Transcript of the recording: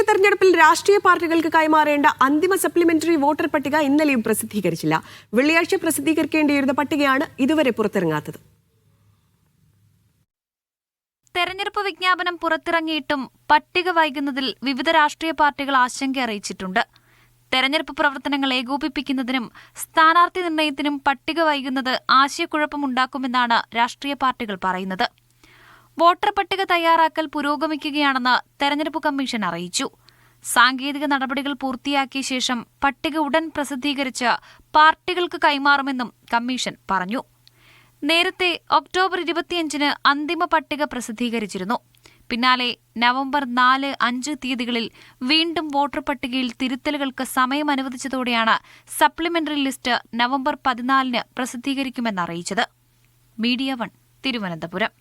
തദ്ദേശ തെരഞ്ഞെടുപ്പിൽ രാഷ്ട്രീയ പാർട്ടികൾക്ക് കൈമാറേണ്ട അന്തിമ സപ്ലിമെന്ററി വോട്ടർ പട്ടിക ഇന്നലെയും പ്രസിദ്ധീകരിച്ചില്ല. വെള്ളിയാഴ്ച പ്രസിദ്ധീകരിക്കേണ്ടിയിരുന്ന പട്ടികയാണ് ഇതുവരെ പുറത്തിറങ്ങാത്തത്. തെരഞ്ഞെടുപ്പ് വിജ്ഞാപനം പുറത്തിറങ്ങിയിട്ടും പട്ടിക വൈകുന്നതിൽ വിവിധ രാഷ്ട്രീയ പാർട്ടികൾ ആശങ്ക അറിയിച്ചിട്ടുണ്ട്. തെരഞ്ഞെടുപ്പ് പ്രവർത്തനങ്ങൾ ഏകോപിപ്പിക്കുന്നതിനും സ്ഥാനാർത്ഥി നിർണയത്തിനും പട്ടിക വൈകുന്നത് ആശയക്കുഴപ്പമുണ്ടാക്കുമെന്നാണ് രാഷ്ട്രീയ പാർട്ടികൾ പറയുന്നത്. വോട്ടർ പട്ടിക തയ്യാറാക്കൽ പുരോഗമിക്കുകയാണെന്ന് തെരഞ്ഞെടുപ്പ് കമ്മീഷൻ അറിയിച്ചു. സാങ്കേതിക നടപടികൾ പൂർത്തിയാക്കിയ ശേഷം പട്ടിക ഉടൻ പ്രസിദ്ധീകരിച്ച് പാർട്ടികൾക്ക് കൈമാറുമെന്നും കമ്മീഷൻ പറഞ്ഞു. നേരത്തെ ഒക്ടോബർ ഇരുപത്തിയഞ്ചിന് അന്തിമ പട്ടിക പ്രസിദ്ധീകരിച്ചിരുന്നു. പിന്നാലെ നവംബർ നാല് അഞ്ച് തീയതികളിൽ വീണ്ടും വോട്ടർ പട്ടികയിൽ തിരുത്തലുകൾക്ക് സമയം അനുവദിച്ചതോടെയാണ് സപ്ലിമെന്ററി ലിസ്റ്റ് നവംബർ പതിനാലിന് പ്രസിദ്ധീകരിക്കുമെന്ന് അറിയിച്ചത്. Media one Thiruvananthapuram.